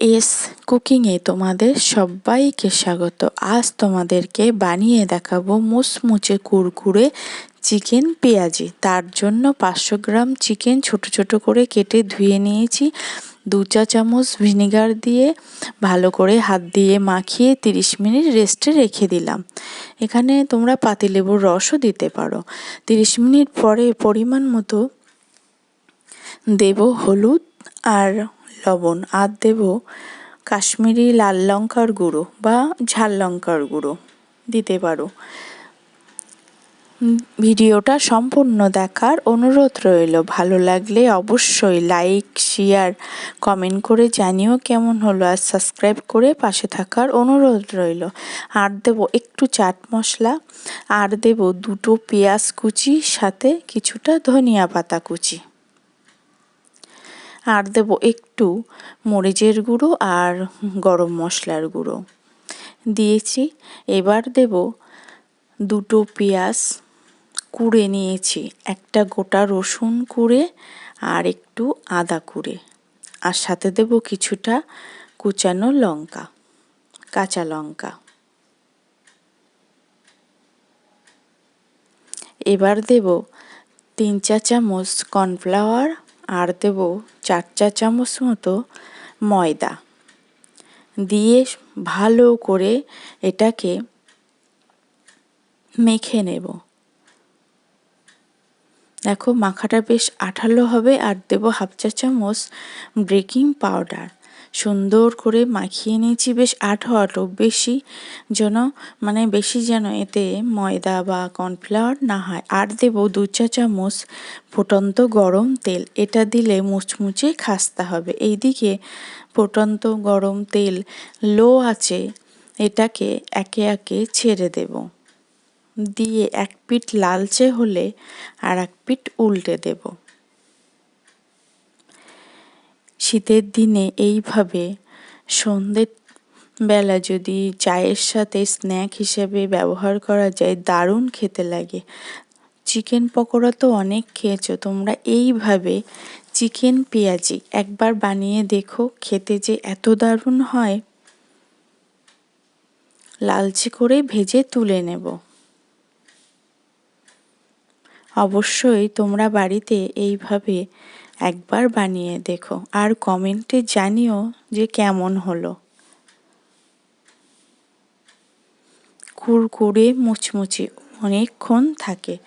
S কুকিংয়ে তোমাদের সবাইকে স্বাগত। আজ তোমাদেরকে বানিয়ে দেখাবো মুচমুচে কুরকুরে চিকেন পেঁয়াজি। তার জন্য পাঁচশো গ্রাম চিকেন ছোট ছোট করে কেটে ধুয়ে নিয়েছি। দু চা চামচ ভিনিগার দিয়ে ভালো করে হাত দিয়ে মাখিয়ে তিরিশ মিনিট রেস্টে রেখে দিলাম। এখানে তোমরা পাতিলেবুর রসও দিতে পারো। তিরিশ মিনিট পরে পরিমাণ মতো দেব হলুদ আর লবণ আর দেব কাশ্মীরি লাল লঙ্কার গুঁড়ো বা ঝাল লঙ্কার গুঁড়ো। দিতে পারো। ভিডিওটা সম্পূর্ণ দেখার অনুরোধ রইল। ভালো লাগলে অবশ্যই লাইক, শেয়ার, কমেন্ট করে জানিও কেমন হলো আর সাবস্ক্রাইব করে পাশে থাকার অনুরোধ রইল। আর দেব একটু চাট মশলা, আর দেব দুটো পেঁয়াজ কুচি, সাথে কিছুটা ধনিয়া পাতা কুচি। আর দেব একটু মরিচের গুঁড়ো আর গরম মশলার গুঁড়ো। দিয়েছি। এবার দেব দুটো পেঁয়াজ কুড়ে নিয়েছি। একটা গোটা রসুন কুড়ে আর একটু আদা কুড়ে। আর সাথে দেব কিছুটা কুচানো লঙ্কা, কাঁচা লঙ্কা। এবার দেব তিন চা চামচ কর্নফ্লাওয়ার আর দেব চার চা চামচ মতো ময়দা। দিয়ে ভালো করে এটাকে মেখে নেব। দেখো, মাখাটা বেশ আঠালো হবে আর দেব হাফ চা চামচ বেকিং পাউডার। সুন্দর করে মাখিয়ে নিয়েছি। বেশ আঠো আঠো, বেশি যেন মানে বেশি যেন এতে ময়দা বা কর্নফ্লাওয়ার না হয়। আর দেব দু চা চামচ ফুটন্ত গরম তেল। এটা দিলে মুচমুচে খাস্তা হবে। এইদিকে ফুটন্ত গরম তেল লো আছে, এটাকে একে একে ছেড়ে দেব। দিয়ে এক পিঠ লালচে হলে আর এক পিঠ উল্টে দেব। শীতের দিনে এইভাবে সন্ধ্যে বেলা যদি চায়ের সাথে স্ন্যাক হিসেবে ব্যবহার করা যায়, দারুণ খেতে লাগে। চিকেন পকোড়া তো অনেক খেয়েছো, তোমরা এইভাবে চিকেন পেঁয়াজি একবার বানিয়ে দেখো, খেতে যে এত দারুণ হয়। লালচে করে ভেজে তুলে নেব। অবশ্যই তোমরা বাড়িতে এইভাবে একবার বানিয়ে দেখো আর কমেন্টে জানিও যে কেমন হলো। কুরকুরে মুচমুচে অনেকক্ষণ থাকে।